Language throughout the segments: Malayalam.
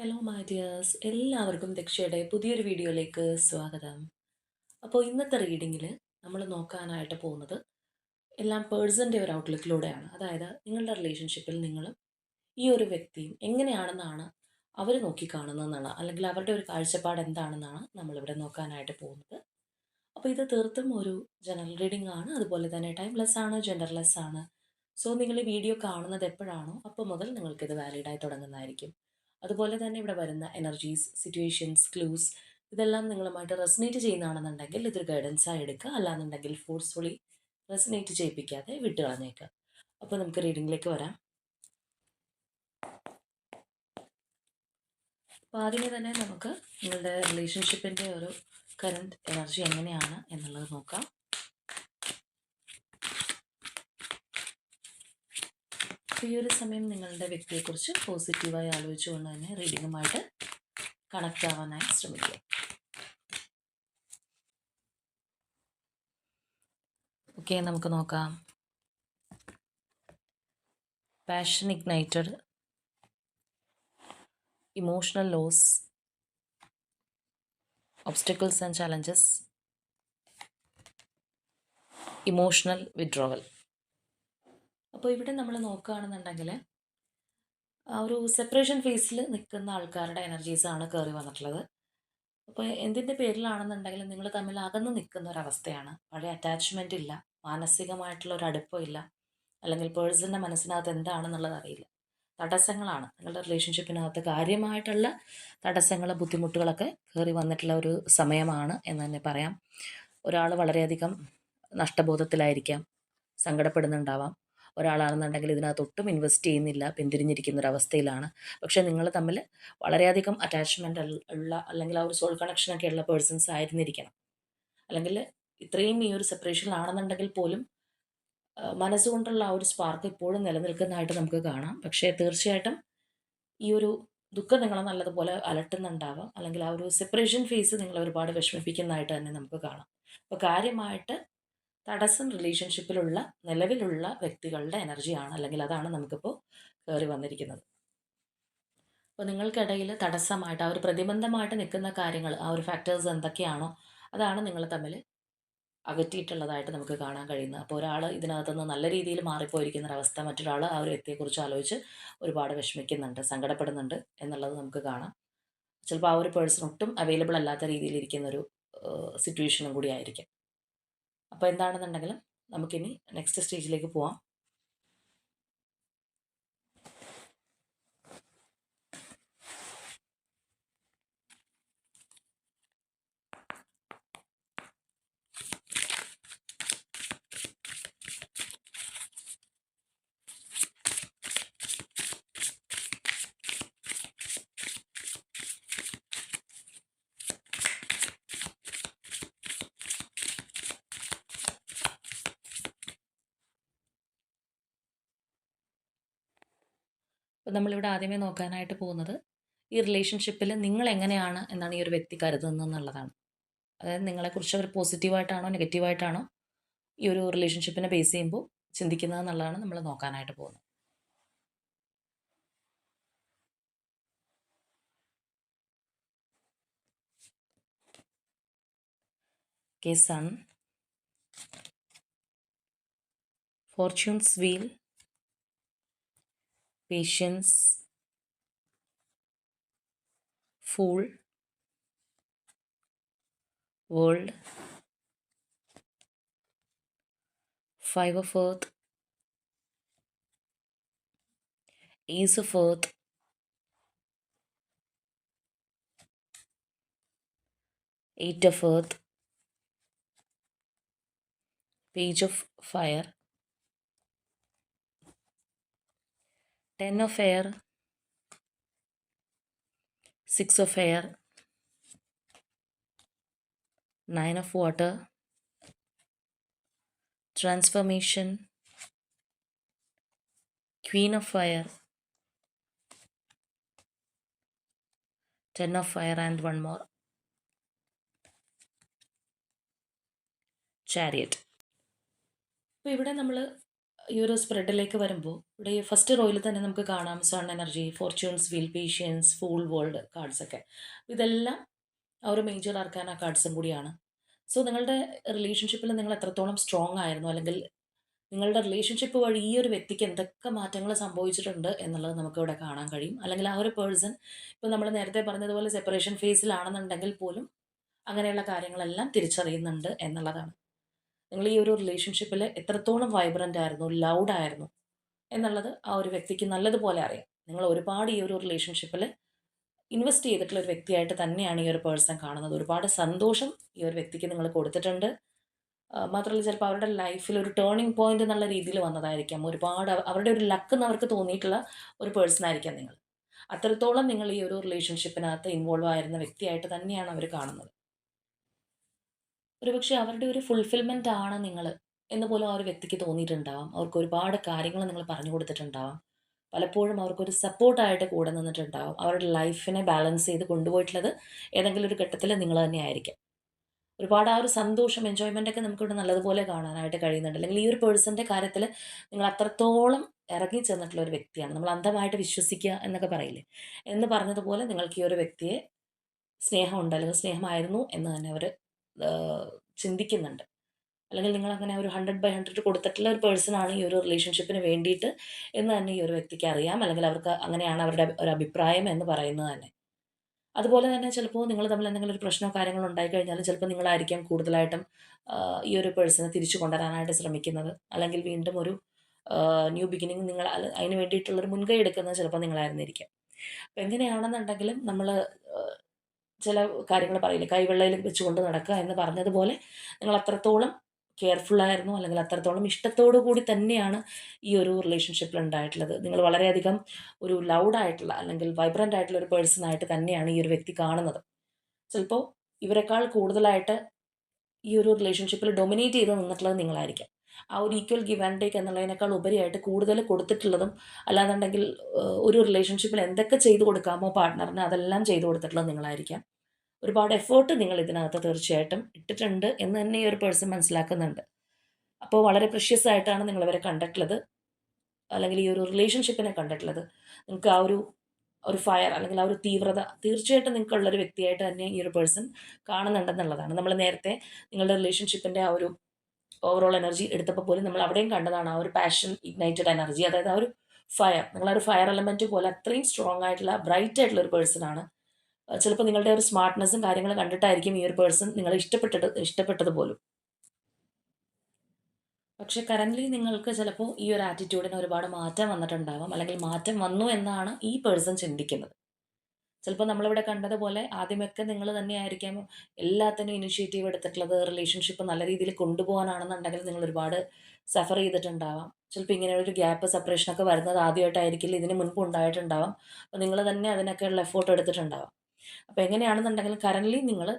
ഹലോ മൈ ഡിയേഴ്സ് എല്ലാവർക്കും ദക്ഷയുടെ പുതിയൊരു വീഡിയോയിലേക്ക് സ്വാഗതം. അപ്പോൾ ഇന്നത്തെ റീഡിങ്ങിൽ നമ്മൾ നോക്കാനായിട്ട് പോകുന്നത് എല്ലാം പേഴ്സന്റെ ഒരു ഔട്ട്ലുക്കിലൂടെയാണ് അതായത് നിങ്ങളുടെ റിലേഷൻഷിപ്പിൽ നിങ്ങൾ ഈ ഒരു വ്യക്തിയും എങ്ങനെയാണെന്നാണ് അവർ നോക്കിക്കാണുന്നതെന്നാണ് അല്ലെങ്കിൽ അവരുടെ ഒരു കാഴ്ചപ്പാട് എന്താണെന്നാണ് നമ്മളിവിടെ നോക്കാനായിട്ട് പോകുന്നത്. അപ്പോൾ ഇത് തീർത്തും ഒരു ജനറൽ റീഡിംഗ് ആണ്. അതുപോലെ തന്നെ ടൈംലെസ് ആണ് ജെൻഡർലെസ് ആണ്. സോ നിങ്ങൾ ഈ വീഡിയോ കാണുന്നത് എപ്പോഴാണോ അപ്പോൾ മുതൽ നിങ്ങൾക്കിത് വാലിഡായി തുടങ്ങുന്നതായിരിക്കും. അതുപോലെ തന്നെ ഇവിടെ വരുന്ന എനർജീസ് സിറ്റുവേഷൻസ് ക്ലൂസ് ഇതെല്ലാം നിങ്ങളുമായിട്ട് റെസിനേറ്റ് ചെയ്യുന്നതാണെന്നുണ്ടെങ്കിൽ ഇതൊരു ഗൈഡൻസായി എടുക്കുക. അല്ലാന്നുണ്ടെങ്കിൽ ഫോഴ്സ്ഫുള്ളി റെസിനേറ്റ് ചെയ്യിപ്പിക്കാതെ വിട്ട് കളഞ്ഞേക്കുക. അപ്പോൾ നമുക്ക് റീഡിങ്ങിലേക്ക് വരാം. അപ്പോൾ ആദ്യമേ തന്നെ നമുക്ക് നിങ്ങളുടെ റിലേഷൻഷിപ്പിന്റെ ഒരു കറണ്ട് എനർജി എങ്ങനെയാണ് എന്നുള്ളത് നോക്കാം. ഈ ഒരു സമയം നിങ്ങളുടെ വ്യക്തിയെക്കുറിച്ച് പോസിറ്റീവായി ആലോചിച്ചുകൊണ്ട് തന്നെ റീഡിങ്ങുമായിട്ട് കണക്ട് ആവാനായി ശ്രമിക്കുക. ഓക്കെ നമുക്ക് നോക്കാം. Passion ignited emotional loss obstacles and challenges emotional withdrawal അപ്പോൾ ഇവിടെ നമ്മൾ നോക്കുകയാണെന്നുണ്ടെങ്കിൽ ഒരു സെപ്പറേഷൻ ഫേസിൽ നിൽക്കുന്ന ആൾക്കാരുടെ എനർജീസാണ് കയറി വന്നിട്ടുള്ളത്. അപ്പോൾ എന്തിന്റെ പേരിലാണെന്നുണ്ടെങ്കിൽ നിങ്ങൾ തമ്മിൽ അകന്ന് നിൽക്കുന്ന ഒരവസ്ഥയാണ് പഴയ അറ്റാച്ച്മെന്റ് ഇല്ല മാനസികമായിട്ടുള്ള ഒരു അടുപ്പം ഇല്ല അല്ലെങ്കിൽ പേഴ്സണിന്റെ മനസ്സിനകത്ത് എന്താണെന്നുള്ളത് അറിയില്ല. തടസ്സങ്ങളാണ്. നിങ്ങളുടെ റിലേഷൻഷിപ്പിനകത്ത് കാര്യമായിട്ടുള്ള തടസ്സങ്ങൾ ബുദ്ധിമുട്ടുകളൊക്കെ കയറി വന്നിട്ടുള്ള ഒരു സമയമാണ് എന്ന് തന്നെ പറയാം. ഒരാൾ വളരെയധികം നഷ്ടബോധത്തിലായിരിക്കാം സങ്കടപ്പെടുന്നുണ്ടാവാം. ഒരാളാണെന്നുണ്ടെങ്കിൽ ഇതിനകത്തൊട്ടും ഇൻവെസ്റ്റ് ചെയ്യുന്നില്ല പിന്തിരിഞ്ഞിരിക്കുന്ന ഒരു അവസ്ഥയിലാണ്. പക്ഷേ നിങ്ങൾ തമ്മിൽ വളരെയധികം അറ്റാച്ച്മെന്റ് ഉള്ള അല്ലെങ്കിൽ ആ ഒരു സോൾ കണക്ഷനൊക്കെ ഉള്ള പേഴ്സൺസ് ആയിരുന്നിരിക്കണം. അല്ലെങ്കിൽ ഇത്രയും ഈ ഒരു സെപ്പറേഷനിലാണെന്നുണ്ടെങ്കിൽ പോലും മനസ്സുകൊണ്ടുള്ള ആ ഒരു സ്പാർക്ക് ഇപ്പോഴും നിലനിൽക്കുന്നതായിട്ട് നമുക്ക് കാണാം. പക്ഷേ തീർച്ചയായിട്ടും ഈ ഒരു ദുഃഖം നിങ്ങളെ നല്ലതുപോലെ അലട്ടുന്നുണ്ടാവാം. അല്ലെങ്കിൽ ആ ഒരു സെപ്പറേഷൻ ഫേസ് നിങ്ങളെ ഒരുപാട് വിഷമിപ്പിക്കുന്നതായിട്ട് തന്നെ നമുക്ക് കാണാം. അപ്പോൾ കാര്യമായിട്ട് തടസ്സം റിലേഷൻഷിപ്പിലുള്ള നിലവിലുള്ള വ്യക്തികളുടെ എനർജിയാണ് അല്ലെങ്കിൽ അതാണ് നമുക്കിപ്പോൾ കയറി വന്നിരിക്കുന്നത്. അപ്പോൾ നിങ്ങൾക്കിടയിൽ തടസ്സമായിട്ട് ആ ഒരു പ്രതിബന്ധമായിട്ട് നിൽക്കുന്ന കാര്യങ്ങൾ ആ ഒരു ഫാക്ടേഴ്സ് എന്തൊക്കെയാണോ അതാണ് നിങ്ങൾ തമ്മിൽ അകറ്റിയിട്ടുള്ളതായിട്ട് നമുക്ക് കാണാൻ കഴിയുന്നത്. അപ്പോൾ ഒരാൾ ഇതിനകത്തുനിന്ന് നല്ല രീതിയിൽ മാറിപ്പോയിരിക്കുന്ന ഒരവസ്ഥ മറ്റൊരാൾ ആ ഒരു വ്യക്തിയെക്കുറിച്ച് ആലോചിച്ച് ഒരുപാട് വിഷമിക്കുന്നുണ്ട് സങ്കടപ്പെടുന്നുണ്ട് എന്നുള്ളത് നമുക്ക് കാണാം. ചിലപ്പോൾ ആ ഒരു പേഴ്സൺ ഒട്ടും അവൈലബിൾ അല്ലാത്ത രീതിയിൽ ഇരിക്കുന്ന ഒരു സിറ്റുവേഷനും കൂടി ആയിരിക്കും. അപ്പോൾ എന്താണെന്നുണ്ടെങ്കിലും നമുക്കിനി നെക്സ്റ്റ് സ്റ്റേജിലേക്ക് പോവാം. നമ്മളിവിടെ ആദ്യമേ നോക്കാനായിട്ട് പോകുന്നത് ഈ റിലേഷൻഷിപ്പിൽ നിങ്ങൾ എങ്ങനെയാണ് എന്നാണ് ഈ ഒരു വ്യക്തി കരുതുന്നത് എന്നുള്ളതാണ്. അതായത് നിങ്ങളെക്കുറിച്ച് അവർ പോസിറ്റീവായിട്ടാണോ നെഗറ്റീവായിട്ടാണോ ഈ ഒരു റിലേഷൻഷിപ്പിനെ ബേസ് ചെയ്യുമ്പോൾ ചിന്തിക്കുന്നത് എന്നുള്ളതാണ് നമ്മൾ നോക്കാനായിട്ട് പോകുന്നത്. K sun fortune's wheel patience, fool, world, five of earth, ace of earth, eight of earth, page of fire, ten of air six of air nine of water transformation queen of fire ten of fire and one more. Chariot. അപ്പോൾ ഇവിടെ നമ്മൾ ഈ ഒരു സ്പ്രെഡിലേക്ക് വരുമ്പോൾ ഇവിടെ ഫസ്റ്റ് റോയിൽ തന്നെ നമുക്ക് കാണാം sun energy fortune's wheel patience fool world കാർഡ്സൊക്കെ ഇതെല്ലാം ആ ഒരു മേജർ ആർക്കാന കാർഡ്സും കൂടിയാണ്. സോ നിങ്ങളുടെ റിലേഷൻഷിപ്പിൽ നിങ്ങൾ എത്രത്തോളം സ്ട്രോങ് ആയിരുന്നു? അല്ലെങ്കിൽ നിങ്ങളുടെ റിലേഷൻഷിപ്പ് വഴി ഈ ഒരു വ്യക്തിക്ക് എന്തൊക്കെ മാറ്റങ്ങൾ സംഭവിച്ചിട്ടുണ്ട് എന്നുള്ളത് നമുക്ക് ഇവിടെ കാണാൻ കഴിയും. അല്ലെങ്കിൽ ആ ഒരു പേഴ്സൺ ഇപ്പോൾ നമ്മൾ നേരത്തെ പറഞ്ഞതുപോലെ സെപ്പറേഷൻ ഫേസിലാണെന്നുണ്ടെങ്കിൽ പോലും അങ്ങനെയുള്ള കാര്യങ്ങളെല്ലാം തിരിച്ചറിയുന്നുണ്ട് എന്നുള്ളതാണ്. നിങ്ങൾ ഈ ഒരു റിലേഷൻഷിപ്പിൽ എത്രത്തോളം വൈബ്രന്റ് ആയിരുന്നു ലൗഡ് ആയിരുന്നു എന്നുള്ളത് ആ ഒരു വ്യക്തിക്ക് നല്ലതുപോലെ അറിയാം. നിങ്ങൾ ഒരുപാട് ഈ ഒരു റിലേഷൻഷിപ്പിൽ ഇൻവെസ്റ്റ് ചെയ്തിട്ടുള്ള ഒരു വ്യക്തിയായിട്ട് തന്നെയാണ് ഈ ഒരു പേഴ്സൺ കാണുന്നത്. ഒരുപാട് സന്തോഷം ഈ ഒരു വ്യക്തിക്ക് നിങ്ങൾ കൊടുത്തിട്ടുണ്ട്. മാത്രമല്ല ചിലപ്പോൾ അവരുടെ ലൈഫിൽ ഒരു ടേണിംഗ് പോയിന്റ് എന്നുള്ള രീതിയിൽ വന്നതായിരിക്കാം. ഒരുപാട് അവരുടെ ഒരു ലക്ക് എന്ന് അവർക്ക് തോന്നിയിട്ടുള്ള ഒരു പേഴ്സൺ ആയിരിക്കാം നിങ്ങൾ. അത്രത്തോളം നിങ്ങൾ ഈ ഒരു റിലേഷൻഷിപ്പിനകത്ത് ഇൻവോൾവ് ആയിരുന്ന വ്യക്തിയായിട്ട് തന്നെയാണ് അവർ കാണുന്നത്. ഒരുപക്ഷെ അവരുടെ ഒരു ഫുൾഫിൽമെന്റ് ആണ് നിങ്ങൾ എന്ന് പോലും ആ ഒരു വ്യക്തിക്ക് തോന്നിയിട്ടുണ്ടാവാം. അവർക്ക് ഒരുപാട് കാര്യങ്ങൾ നിങ്ങൾ പറഞ്ഞു കൊടുത്തിട്ടുണ്ടാവാം. പലപ്പോഴും അവർക്കൊരു സപ്പോർട്ടായിട്ട് കൂടെ നിന്നിട്ടുണ്ടാവും. അവരുടെ ലൈഫിനെ ബാലൻസ് ചെയ്ത് കൊണ്ടുപോയിട്ടുള്ളത് ഏതെങ്കിലും ഒരു ഘട്ടത്തിൽ നിങ്ങൾ തന്നെ ആയിരിക്കും. ഒരുപാട് ആ ഒരു സന്തോഷം എൻജോയ്മെന്റ് ഒക്കെ നമുക്കിവിടെ നല്ലതുപോലെ കാണാനായിട്ട് കഴിയുന്നുണ്ട്. അല്ലെങ്കിൽ ഈ ഒരു പേഴ്സന്റെ കാര്യത്തിൽ നിങ്ങൾ അത്രത്തോളം ഇറങ്ങി ചെന്നിട്ടുള്ള ഒരു വ്യക്തിയാണ്. നമ്മൾ അന്ധമായിട്ട് വിശ്വസിക്കുക എന്നൊക്കെ പറയില്ലേ? എന്ന് പറഞ്ഞതുപോലെ നിങ്ങൾക്ക് ഈ ഒരു വ്യക്തിയെ സ്നേഹമുണ്ട്. അല്ലെങ്കിൽ സ്നേഹമായിരുന്നു എന്ന് തന്നെ അവർ ചിന്തിക്കുന്നുണ്ട്. അല്ലെങ്കിൽ നിങ്ങൾ അങ്ങനെ ഒരു ഹൺഡ്രഡ് ബൈ ഹൺഡ്രഡ് കൊടുത്തിട്ടുള്ള ഒരു പേഴ്സൺ ആണ് ഈ ഒരു റിലേഷൻഷിപ്പിന് വേണ്ടിയിട്ട് എന്ന് തന്നെ ഈ ഒരു വ്യക്തിക്ക് അറിയാം. അല്ലെങ്കിൽ അവർക്ക് അങ്ങനെയാണ് അവരുടെ ഒരു അഭിപ്രായം എന്ന് പറയുന്നത് തന്നെ. അതുപോലെ തന്നെ ചിലപ്പോൾ നിങ്ങൾ തമ്മിൽ എന്തെങ്കിലും ഒരു പ്രശ്നമോ കാര്യങ്ങളോ ഉണ്ടായിക്കഴിഞ്ഞാൽ ചിലപ്പോൾ നിങ്ങളായിരിക്കാം കൂടുതലായിട്ടും ഈ ഒരു പേഴ്സണെ തിരിച്ചു കൊണ്ടുവരാനായിട്ട് ശ്രമിക്കുന്നത്. അല്ലെങ്കിൽ വീണ്ടും ഒരു ന്യൂ ബിഗിനിങ് നിങ്ങൾ അതിന് വേണ്ടിയിട്ടുള്ളൊരു മുൻകൈ എടുക്കുന്നത് ചിലപ്പോൾ നിങ്ങളായിരുന്നിരിക്കാം. അപ്പം എങ്ങനെയാണെന്നുണ്ടെങ്കിലും നമ്മൾ ചില കാര്യങ്ങൾ പറയില്ലേ? കൈവെള്ളയിൽ വെച്ചുകൊണ്ട് നടക്കുക എന്ന് പറഞ്ഞതുപോലെ നിങ്ങൾ അത്രത്തോളം കെയർഫുള്ളായിരുന്നു അല്ലെങ്കിൽ അത്രത്തോളം ഇഷ്ടത്തോടു കൂടി തന്നെയാണ് ഈ ഒരു റിലേഷൻഷിപ്പിൽ ഉണ്ടായിട്ടുള്ളത്. നിങ്ങൾ വളരെയധികം ഒരു ലൗഡായിട്ടുള്ള അല്ലെങ്കിൽ വൈബ്രന്റ് ആയിട്ടുള്ള ഒരു പേഴ്സൺ ആയിട്ട് തന്നെയാണ് ഈ ഒരു വ്യക്തി കാണുന്നത്. ചിലപ്പോൾ ഇവരെക്കാൾ കൂടുതലായിട്ട് ഈ ഒരു റിലേഷൻഷിപ്പിൽ ഡൊമിനേറ്റ് ചെയ്ത് നിന്നിട്ടുള്ളത് നിങ്ങളായിരിക്കാം. ആ ഒരു ഈക്വൽ ഗിവ് ആൻഡ് ടേക്ക് എന്നുള്ളതിനേക്കാൾ ഉപരിയായിട്ട് കൂടുതൽ കൊടുത്തിട്ടുള്ളതും അല്ലാന്നുണ്ടെങ്കിൽ ഒരു റിലേഷൻഷിപ്പിൽ എന്തൊക്കെ ചെയ്തു കൊടുക്കാമോ പാർട്ട്ണറിന് അതെല്ലാം ചെയ്തു കൊടുത്തിട്ടുള്ളത് നിങ്ങളായിരിക്കാം. ഒരുപാട് എഫേർട്ട് നിങ്ങൾ ഇതിനകത്ത് തീർച്ചയായിട്ടും ഇട്ടിട്ടുണ്ട് എന്ന് തന്നെ ഈ ഒരു പേഴ്സൺ മനസ്സിലാക്കുന്നുണ്ട്. അപ്പോൾ വളരെ പ്രഷ്യസ് ആയിട്ടാണ് നിങ്ങൾ ഇവരെ കണ്ടിട്ടുള്ളത്. അല്ലെങ്കിൽ ഈ ഒരു റിലേഷൻഷിപ്പിനെ കണ്ടിട്ടുള്ളത്. നിങ്ങൾക്ക് ആ ഒരു ഒരു ഫയർ അല്ലെങ്കിൽ ആ ഒരു തീവ്രത തീർച്ചയായിട്ടും നിങ്ങൾക്കുള്ളൊരു വ്യക്തിയായിട്ട് തന്നെ ഈ ഒരു പേഴ്സൺ കാണുന്നുണ്ടെന്നുള്ളതാണ്. നമ്മൾ നേരത്തെ നിങ്ങളുടെ റിലേഷൻഷിപ്പിന്റെ ആ ഒരു ഓവറോൾ എനർജി എടുത്തപ്പോൾ പോലും നമ്മൾ അവിടെയും കണ്ടതാണ് ആ ഒരു പാഷൻ ഇഗ്നൈറ്റഡ് എനർജി അതായത് ആ ഒരു ഫയർ നിങ്ങൾ ഒരു ഫയർ എലമെന്റ് പോലെ അത്രയും സ്ട്രോങ് ആയിട്ടുള്ള ബ്രൈറ്റ് ആയിട്ടുള്ള ഒരു പേഴ്സൺ ആണ്. ചിലപ്പോൾ നിങ്ങളുടെ ഒരു സ്മാർട്ട്നെസ്സും കാര്യങ്ങളും കണ്ടിട്ടായിരിക്കും ഈ ഒരു പേഴ്സൺ നിങ്ങൾ ഇഷ്ടപ്പെട്ടിട്ട് ഇഷ്ടപ്പെട്ടത് പോലും. പക്ഷേ കറന്റ്ലി നിങ്ങൾക്ക് ചിലപ്പോൾ ഈ ഒരു ആറ്റിറ്റ്യൂഡിന് ഒരുപാട് മാറ്റം വന്നിട്ടുണ്ടാവാം അല്ലെങ്കിൽ മാറ്റം വന്നു എന്നാണ് ഈ പേഴ്സൺ ചിന്തിക്കുന്നത്. ചിലപ്പോൾ നമ്മളിവിടെ കണ്ടതുപോലെ ആദ്യമൊക്കെ നിങ്ങൾ തന്നെയായിരിക്കാം എല്ലാത്തിനും ഇനിഷ്യേറ്റീവ് എടുത്തിട്ടുള്ളത് റിലേഷൻഷിപ്പ് നല്ല രീതിയിൽ കൊണ്ടുപോകാനാണെന്നുണ്ടെങ്കിൽ നിങ്ങൾ ഒരുപാട് സഫർ ചെയ്തിട്ടുണ്ടാവാം. ചിലപ്പോൾ ഇങ്ങനെ ഒരു ഗ്യാപ്പ് സെപ്പറേഷനൊക്കെ വരുന്നത് ആദ്യമായിട്ടായിരിക്കില്ല ഇതിന് മുൻപ് ഉണ്ടായിട്ടുണ്ടാവാം. അപ്പോൾ നിങ്ങൾ തന്നെ അതിനൊക്കെയുള്ള എഫേർട്ട് എടുത്തിട്ടുണ്ടാവാം. അപ്പോൾ എങ്ങനെയാണെന്നുണ്ടെങ്കിൽ കറന്റ്ലി നിങ്ങൾ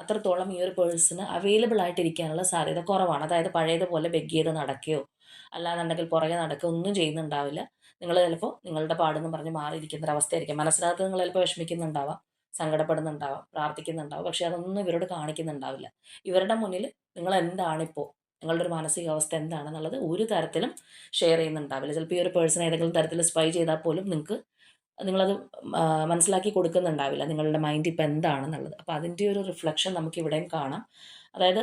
അത്രത്തോളം ഈ ഒരു പേഴ്സണ് അവൈലബിൾ ആയിട്ടിരിക്കാനുള്ള സാധ്യത കുറവാണ്. അതായത് പഴയതുപോലെ ബെഗ് ചെയ്ത് നടക്കുകയോ അല്ലാന്നുണ്ടെങ്കിൽ പുറകെ നടക്കുക ഒന്നും ചെയ്യുന്നുണ്ടാവില്ല. നിങ്ങൾ ചിലപ്പോൾ നിങ്ങളുടെ പാടെന്ന് പറഞ്ഞ് മാറിയിരിക്കുന്ന ഒരു അവസ്ഥയായിരിക്കും. മനസ്സിനകത്ത് നിങ്ങൾ ചിലപ്പോൾ വിഷമിക്കുന്നുണ്ടാവാം സങ്കടപ്പെടുന്നുണ്ടാവാം പ്രാർത്ഥിക്കുന്നുണ്ടാവാം. പക്ഷേ അതൊന്നും ഇവരോട് കാണിക്കുന്നുണ്ടാവില്ല. ഇവരുടെ മുന്നിൽ നിങ്ങൾ എന്താണിപ്പോൾ നിങ്ങളുടെ ഒരു മാനസികാവസ്ഥ എന്താണെന്നുള്ളത് ഒരു തരത്തിലും ഷെയർ ചെയ്യുന്നുണ്ടാവില്ല. ചിലപ്പോൾ ഈ ഒരു പേഴ്സൺ ഏതെങ്കിലും തരത്തിൽ സ്പൈ ചെയ്താൽ പോലും നിങ്ങൾക്ക് നിങ്ങളത് മനസ്സിലാക്കി കൊടുക്കുന്നുണ്ടാവില്ല നിങ്ങളുടെ മൈൻഡ് ഇപ്പം എന്താണെന്നുള്ളത്. അപ്പോൾ അതിന്റെ ഒരു റിഫ്ലക്ഷൻ നമുക്ക് ഇവിടെയും കാണാം. അതായത്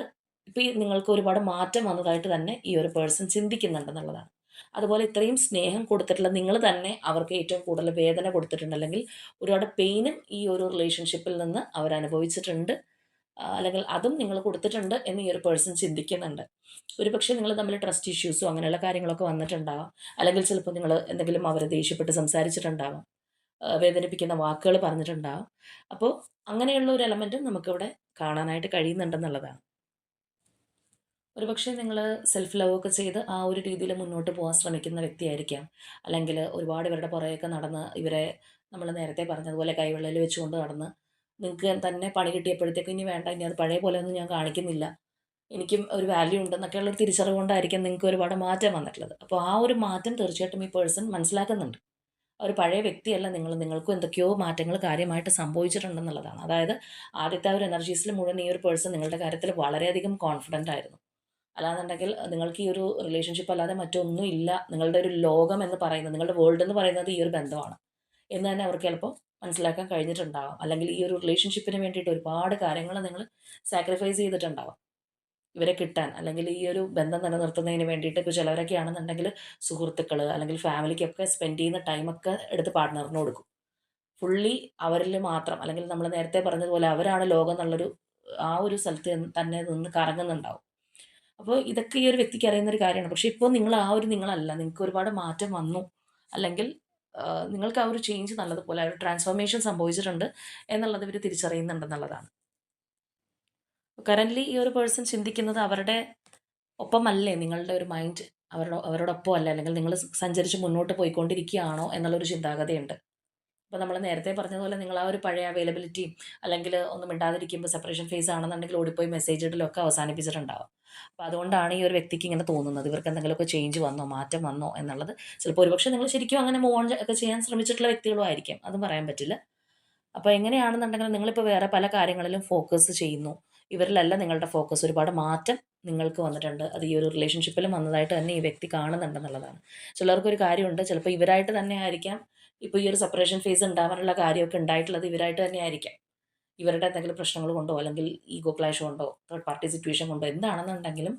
ഇപ്പോൾ ഈ നിങ്ങൾക്ക് ഒരുപാട് മാറ്റം വന്നതായിട്ട് തന്നെ ഈ ഒരു പേഴ്സൺ ചിന്തിക്കുന്നുണ്ടെന്നുള്ളതാണ്. അതുപോലെ ഇത്രയും സ്നേഹം കൊടുത്തിട്ടുള്ള നിങ്ങൾ തന്നെ അവർക്ക് ഏറ്റവും കൂടുതൽ വേദന കൊടുത്തിട്ടുണ്ട്. അല്ലെങ്കിൽ ഒരുപാട് പെയിനും ഈ ഒരു റിലേഷൻഷിപ്പിൽ നിന്ന് അവർ അനുഭവിച്ചിട്ടുണ്ട്. അല്ലെങ്കിൽ അതും നിങ്ങൾ കൊടുത്തിട്ടുണ്ട് എന്ന് ഈ ഒരു പേഴ്സൺ ചിന്തിക്കുന്നുണ്ട്. ഒരുപക്ഷെ നിങ്ങൾ തമ്മിൽ ട്രസ്റ്റ് ഇഷ്യൂസോ അങ്ങനെയുള്ള കാര്യങ്ങളൊക്കെ വന്നിട്ടുണ്ടാവാം. അല്ലെങ്കിൽ ചിലപ്പോൾ നിങ്ങൾ എന്തെങ്കിലും അവരെ ദേഷ്യപ്പെട്ട് സംസാരിച്ചിട്ടുണ്ടാവാം. വേദനിപ്പിക്കുന്ന വാക്കുകൾ പറഞ്ഞിട്ടുണ്ടാവാം. അപ്പോൾ അങ്ങനെയുള്ള ഒരു എലമെന്റും നമുക്കിവിടെ കാണാനായിട്ട് കഴിയുന്നുണ്ടെന്നുള്ളതാണ്. ഒരുപക്ഷെ നിങ്ങൾ സെൽഫ് ലവ് ഒക്കെ ചെയ്ത് ആ ഒരു രീതിയിൽ മുന്നോട്ട് പോകാൻ ശ്രമിക്കുന്ന വ്യക്തിയായിരിക്കാം. അല്ലെങ്കിൽ ഒരുപാട് ഇവരുടെ പുറകെയൊക്കെ നടന്ന് ഇവരെ നമ്മൾ നേരത്തെ പറഞ്ഞതുപോലെ കൈവെള്ളയിൽ വെച്ചുകൊണ്ട് നടന്ന് നിങ്ങൾക്ക് തന്നെ പണി കിട്ടിയപ്പോഴത്തേക്കും ഇനി വേണ്ട ഇനി അത് പഴയ പോലെ ഒന്നും ഞാൻ കാണിക്കുന്നില്ല. എനിക്കും ഒരു വാല്യൂ ഉണ്ടെന്നൊക്കെയുള്ള ഒരു തിരിച്ചറിവ് കൊണ്ടായിരിക്കും നിങ്ങൾക്ക് ഒരുപാട് മാറ്റം വന്നിട്ടുള്ളത്. അപ്പോൾ ആ ഒരു മാറ്റം തീർച്ചയായിട്ടും ഈ പേഴ്സൺ മനസ്സിലാക്കുന്നുണ്ട്. ഒരു പഴയ വ്യക്തിയല്ല നിങ്ങൾ നിങ്ങൾക്കും എന്തൊക്കെയോ മാറ്റങ്ങൾ കാര്യമായിട്ട് സംഭവിച്ചിട്ടുണ്ടെന്നുള്ളതാണ്. അതായത് ആദ്യത്തെ ആ ഒരു എനർജീസിൽ മുഴുവൻ ഈ ഒരു പേഴ്സൺ നിങ്ങളുടെ കാര്യത്തിൽ വളരെയധികം കോൺഫിഡന്റ് ആയിരുന്നു. അല്ലാന്നുണ്ടെങ്കിൽ നിങ്ങൾക്ക് ഈ ഒരു റിലേഷൻഷിപ്പ് അല്ലാതെ മറ്റൊന്നും ഇല്ല. നിങ്ങളുടെ ഒരു ലോകം എന്ന് പറയുന്നത് നിങ്ങളുടെ വേൾഡ് എന്ന് പറയുന്നത് ഈ ഒരു ബന്ധമാണ്. എന്ന് തന്നെ അവർക്ക് ചിലപ്പോൾ മനസ്സിലാക്കാൻ കഴിഞ്ഞിട്ടുണ്ടാവാം. അല്ലെങ്കിൽ ഈ ഒരു റിലേഷൻഷിപ്പിന് വേണ്ടിയിട്ട് ഒരുപാട് കാര്യങ്ങൾ നിങ്ങൾ സാക്രിഫൈസ് ചെയ്തിട്ടുണ്ടാവാം. ഇവരെ കിട്ടാൻ. അല്ലെങ്കിൽ ഈ ഒരു ബന്ധം നിലനിർത്തുന്നതിന് വേണ്ടിയിട്ട് ഇപ്പോൾ ചിലവരൊക്കെ ആണെന്നുണ്ടെങ്കിൽ സുഹൃത്തുക്കൾ അല്ലെങ്കിൽ ഫാമിലിക്കൊക്കെ സ്പെൻഡ് ചെയ്യുന്ന ടൈമൊക്കെ എടുത്ത് പാർട്ട്ണറിന് കൊടുക്കും. ഫുള്ളി അവരിൽ മാത്രം. അല്ലെങ്കിൽ നമ്മൾ നേരത്തെ പറഞ്ഞതുപോലെ അവരാണ് ലോകം എന്നുള്ളൊരു ആ ഒരു സ്ഥലത്ത് തന്നെ നിന്ന് കറങ്ങുന്നുണ്ടാവും. അപ്പോൾ ഇതൊക്കെ ഈ ഒരു വ്യക്തിക്ക് അറിയുന്ന ഒരു കാര്യമാണ്. പക്ഷേ ഇപ്പോൾ നിങ്ങൾ ആ ഒരു നിങ്ങളല്ല. നിങ്ങൾക്ക് ഒരുപാട് മാറ്റം വന്നു. അല്ലെങ്കിൽ നിങ്ങൾക്ക് ആ ഒരു ചേഞ്ച് നല്ലതുപോലെ ആ ഒരു ട്രാൻസ്ഫോർമേഷൻ സംഭവിച്ചിട്ടുണ്ട് എന്നുള്ളത് ഇവർ തിരിച്ചറിയുന്നുണ്ടെന്നുള്ളതാണ്. കറന്റ്ലി ഈ ഒരു പേഴ്സൺ ചിന്തിക്കുന്നത് അവരുടെ ഒപ്പമല്ലേ? നിങ്ങളുടെ ഒരു മൈൻഡ് അവരുടെ അവരോടൊപ്പം അല്ല അല്ലെങ്കിൽ നിങ്ങൾ സഞ്ചരിച്ച് മുന്നോട്ട് പോയിക്കൊണ്ടിരിക്കുകയാണോ? എന്നുള്ളൊരു ചിന്താഗതിയുണ്ട്. അപ്പോൾ നമ്മൾ നേരത്തെ പറഞ്ഞതുപോലെ നിങ്ങൾ ആ ഒരു പഴയ അവൈലബിലിറ്റിയും അല്ലെങ്കിൽ ഒന്നും മിണ്ടാതിരിക്കുമ്പോൾ സെപ്പറേഷൻ ഫേസ് ആണെന്നുണ്ടെങ്കിൽ ഓടിപ്പോയി മെസ്സേജ് ഇടലൊക്കെ അവസാനിപ്പിച്ചിട്ടുണ്ടാവും. അപ്പോൾ അതുകൊണ്ടാണ് ഈ ഒരു വ്യക്തിക്ക് ഇങ്ങനെ തോന്നുന്നത്. ഇവർക്ക് എന്തെങ്കിലുമൊക്കെ ചേഞ്ച് വന്നോ മാറ്റം വന്നോ എന്നുള്ളത് ചിലപ്പോൾ ഒരുപക്ഷെ നിങ്ങൾ ശരിക്കും അങ്ങനെ മൂവ് ഓൺ ഒക്കെ ചെയ്യാൻ ശ്രമിച്ചിട്ടുള്ള വ്യക്തികളും ആയിരിക്കും. അതും പറയാൻ പറ്റില്ല. അപ്പോൾ എങ്ങനെയാണെന്നുണ്ടെങ്കിൽ നിങ്ങളിപ്പോൾ വേറെ പല കാര്യങ്ങളിലും ഫോക്കസ് ചെയ്യുന്നു. ഇവരിലല്ല നിങ്ങളുടെ ഫോക്കസ് ഒരുപാട് മാറ്റം നിങ്ങൾക്ക് വന്നിട്ടുണ്ട്. അത് ഈ ഒരു റിലേഷൻഷിപ്പിലും വന്നതായിട്ട് തന്നെ ഈ വ്യക്തി കാണുന്നുണ്ടെന്നുള്ളതാണ് ചിലർക്കൊരു കാര്യമുണ്ട്. ചിലപ്പോൾ ഇവരായിട്ട് തന്നെ ആയിരിക്കാം. ഇപ്പോൾ ഈ ഒരു സെപ്പറേഷൻ ഫേസ് ഉണ്ടാവാനുള്ള കാര്യമൊക്കെ ഉണ്ടായിട്ടുള്ളത് ഇവരായിട്ട് തന്നെ ആയിരിക്കാം ഇവരുടെ എന്തെങ്കിലും പ്രശ്നങ്ങൾ കൊണ്ടോ അല്ലെങ്കിൽ ഈഗോ ക്ലാഷ് കൊണ്ടോ തേർഡ് പാർട്ടി സിറ്റുവേഷൻ കൊണ്ടോ എന്താണെന്നുണ്ടെങ്കിലും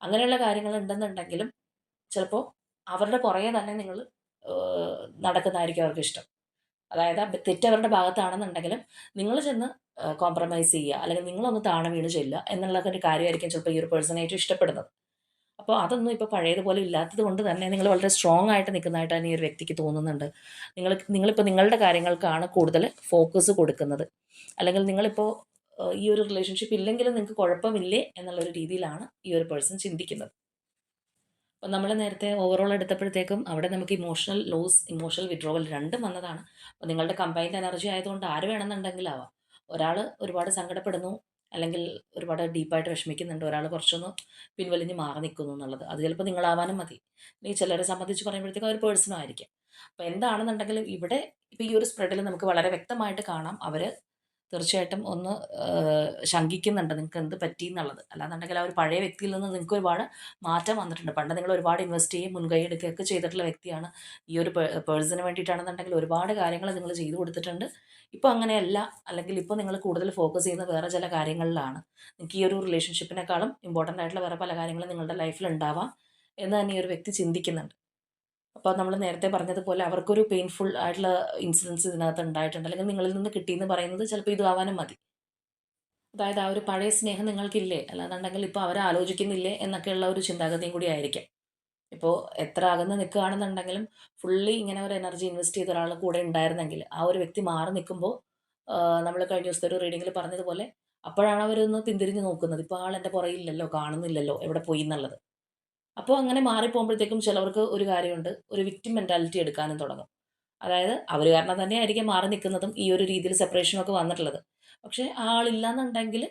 അങ്ങനെയുള്ള കാര്യങ്ങൾ ഉണ്ടെന്നുണ്ടെങ്കിലും ചിലപ്പോൾ അവരുടെ പുറകെ തന്നെ നിങ്ങൾ നടക്കുന്നതായിരിക്കും അവർക്ക് ഇഷ്ടം. അതായത് തെറ്റ് അവരുടെ ഭാഗത്താണെന്നുണ്ടെങ്കിലും നിങ്ങൾ ചെന്ന് കോംപ്രമൈസ് ചെയ്യുക അല്ലെങ്കിൽ നിങ്ങളൊന്ന് താണ വീണ് ചെല്ലുക എന്നുള്ള ഒരു കാര്യമായിരിക്കും ചിലപ്പോൾ ഈ ഒരു പേഴ്സണായിട്ട് ഇഷ്ടപ്പെടുന്നത്. അപ്പോൾ അതൊന്നും ഇപ്പോൾ പഴയതുപോലെ ഇല്ലാത്തത് കൊണ്ട് തന്നെ നിങ്ങൾ വളരെ സ്ട്രോങ് ആയിട്ട് നിൽക്കുന്നതായിട്ടാണ് ഈ ഒരു വ്യക്തിക്ക് തോന്നുന്നുണ്ട്. നിങ്ങൾ നിങ്ങളിപ്പോൾ നിങ്ങളുടെ കാര്യങ്ങൾക്കാണ് കൂടുതൽ ഫോക്കസ് കൊടുക്കുന്നത്. അല്ലെങ്കിൽ നിങ്ങളിപ്പോൾ ഈ ഒരു റിലേഷൻഷിപ്പ് ഇല്ലെങ്കിലും നിങ്ങൾക്ക് കുഴപ്പമില്ലേ എന്നുള്ളൊരു രീതിയിലാണ് ഈ ഒരു പേഴ്സൺ ചിന്തിക്കുന്നത്. അപ്പോൾ നമ്മൾ നേരത്തെ ഓവറോൾ എടുത്തപ്പോഴത്തേക്കും അവിടെ നമുക്ക് ഇമോഷണൽ ലോസ് ഇമോഷണൽ വിഡ്രോവൽ രണ്ടും വന്നതാണ്. അപ്പോൾ നിങ്ങളുടെ കമ്പൈൻഡ് എനർജി ആയതുകൊണ്ട് ആര് വേണമെന്നുണ്ടെങ്കിലാവാം. ഒരാൾ ഒരുപാട് സങ്കടപ്പെടുന്നു അല്ലെങ്കിൽ ഒരുപാട് ഡീപ്പായിട്ട് വിഷമിക്കുന്നുണ്ട്. ഒരാൾ കുറച്ചൊന്ന് പിൻവലിഞ്ഞ് മാറി നിൽക്കുന്നു എന്നുള്ളത്. അത് ചിലപ്പോൾ നിങ്ങളാവാനും മതി. അല്ലെങ്കിൽ ചിലരെ സംബന്ധിച്ച് പറയുമ്പോഴത്തേക്കും അവർ പേഴ്സണും ആയിരിക്കും. അപ്പോൾ എന്താണെന്നുണ്ടെങ്കിലും ഇവിടെ ഇപ്പോൾ ഈ ഒരു സ്പ്രെഡിൽ നമുക്ക് വളരെ വ്യക്തമായിട്ട് കാണാം. അവർ തീർച്ചയായിട്ടും ഒന്ന് ശങ്കിക്കുന്നുണ്ട് നിങ്ങൾക്ക് എന്ത് പറ്റി എന്നുള്ളത്. അല്ലാന്നുണ്ടെങ്കിൽ ആ ഒരു പഴയ വ്യക്തിയിൽ നിന്ന് നിങ്ങൾക്ക് ഒരുപാട് മാറ്റം വന്നിട്ടുണ്ട്. പണ്ട് നിങ്ങൾ ഒരുപാട് ഇൻവെസ്റ്റ് ചെയ്യും മുൻകൈ എടുക്കുകയൊക്കെ ചെയ്തിട്ടുള്ള വ്യക്തിയാണ്. ഈ ഒരു പേഴ്സണിന് വേണ്ടിയിട്ടാണെന്നുണ്ടെങ്കിൽ ഒരുപാട് കാര്യങ്ങൾ നിങ്ങൾ ചെയ്തു കൊടുത്തിട്ടുണ്ട്. ഇപ്പോൾ അങ്ങനെയല്ല. അല്ലെങ്കിൽ ഇപ്പോൾ നിങ്ങൾ കൂടുതൽ ഫോക്കസ് ചെയ്യുന്ന വേറെ ചില കാര്യങ്ങളിലാണ്. നിങ്ങൾക്ക് ഈ ഒരു റിലേഷൻഷിപ്പിനെക്കാളും ഇമ്പോർട്ടന്റ് ആയിട്ടുള്ള വേറെ പല കാര്യങ്ങളും നിങ്ങളുടെ ലൈഫിൽ ഉണ്ടാവാം എന്ന് തന്നെ ഈ ഒരു വ്യക്തി ചിന്തിക്കുന്നുണ്ട്. അപ്പോൾ നമ്മൾ നേരത്തെ പറഞ്ഞതുപോലെ അവർക്കൊരു പെയിൻഫുൾ ആയിട്ടുള്ള ഇൻസിഡൻസ് ഇതിനകത്ത് ഉണ്ടായിട്ടുണ്ട്. അല്ലെങ്കിൽ നിങ്ങളിൽ നിന്ന് കിട്ടിയെന്ന് പറയുന്നത് ചിലപ്പോൾ ഇതാവാനും മതി. അതായത് ആ ഒരു പഴയ സ്നേഹം നിങ്ങൾക്കില്ലേ? അല്ലാന്നുണ്ടെങ്കിൽ ഇപ്പോൾ അവർ ആലോചിക്കുന്നില്ലേ എന്നൊക്കെയുള്ള ഒരു ചിന്താഗതിയും കൂടി ആയിരിക്കും. ഇപ്പോൾ എത്ര അകന്ന് നിൽക്കുകയാണെന്നുണ്ടെങ്കിലും ഫുള്ളി ഇങ്ങനെ ഒരു എനർജി ഇൻവെസ്റ്റ് ചെയ്ത ഒരാൾ കൂടെ ഉണ്ടായിരുന്നെങ്കിൽ ആ ഒരു വ്യക്തി മാറി നിൽക്കുമ്പോൾ നമ്മൾ കഴിഞ്ഞ ദിവസത്തെ ഒരു റീഡിങ്ങിൽ പറഞ്ഞതുപോലെ അപ്പോഴാണ് അവരൊന്ന് പിന്തിരിഞ്ഞ് നോക്കുന്നത്. ഇപ്പോൾ ആൾ എന്റെ പുറയില്ലല്ലോ കാണുന്നില്ലല്ലോ എവിടെ പോയി എന്നുള്ളത്. അപ്പോൾ അങ്ങനെ മാറിപ്പോകുമ്പോഴത്തേക്കും ചിലവർക്ക് ഒരു കാര്യമുണ്ട്. ഒരു വിക്റ്റിം മെന്റാലിറ്റി എടുക്കാനും തുടങ്ങും. അതായത് അവർ കാരണം തന്നെ ആയിരിക്കും മാറി നിൽക്കുന്നതും ഈ ഒരു രീതിയിൽ സെപ്പറേഷനൊക്കെ വന്നിട്ടുള്ളത്. പക്ഷേ ആളില്ലാന്നുണ്ടെങ്കിൽ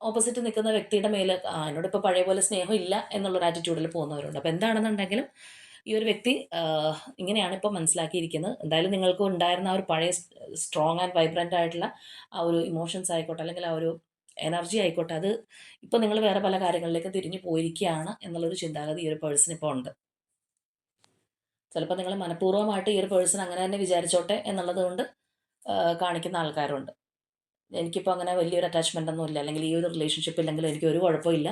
ഓപ്പോസിറ്റ് നിൽക്കുന്ന വ്യക്തിയുടെ മേൽ എന്നോട് ഇപ്പോൾ പഴയ പോലെ സ്നേഹമില്ല എന്നുള്ളൊരു ആറ്റിറ്റ്യൂഡിൽ പോകുന്നവരുണ്ട്. അപ്പോൾ എന്താണെന്നുണ്ടെങ്കിലും ഈ ഒരു വ്യക്തി ഇങ്ങനെയാണ് ഇപ്പോൾ മനസ്സിലാക്കിയിരിക്കുന്നത്. എന്തായാലും നിങ്ങൾക്ക് ഉണ്ടായിരുന്ന ആ ഒരു പഴയ സ്ട്രോങ് ആൻഡ് വൈബ്രന്റ് ആയിട്ടുള്ള ആ ഒരു ഇമോഷൻസ് ആയിക്കോട്ടെ അല്ലെങ്കിൽ ആ ഒരു എനർജി ആയിക്കോട്ടെ അത് ഇപ്പോൾ നിങ്ങൾ വേറെ പല കാര്യങ്ങളിലേക്ക് തിരിഞ്ഞു പോയിരിക്കുകയാണ് എന്നുള്ളൊരു ചിന്താഗതി ഈ ഒരു പേഴ്സൺ ഇപ്പോൾ ഉണ്ട്. ചിലപ്പോൾ നിങ്ങൾ മനഃപൂർവമായിട്ട് ഈ ഒരു പേഴ്സൺ അങ്ങനെ തന്നെ വിചാരിച്ചോട്ടെ എന്നുള്ളത് കൊണ്ട് കാണിക്കുന്ന ആൾക്കാരുണ്ട്. എനിക്കിപ്പോൾ അങ്ങനെ വലിയൊരു അറ്റാച്ച്മെന്റ് ഒന്നും ഇല്ല. അല്ലെങ്കിൽ ഈ ഒരു റിലേഷൻഷിപ്പ് ഇല്ലെങ്കിൽ എനിക്ക് ഒരു കുഴപ്പമില്ല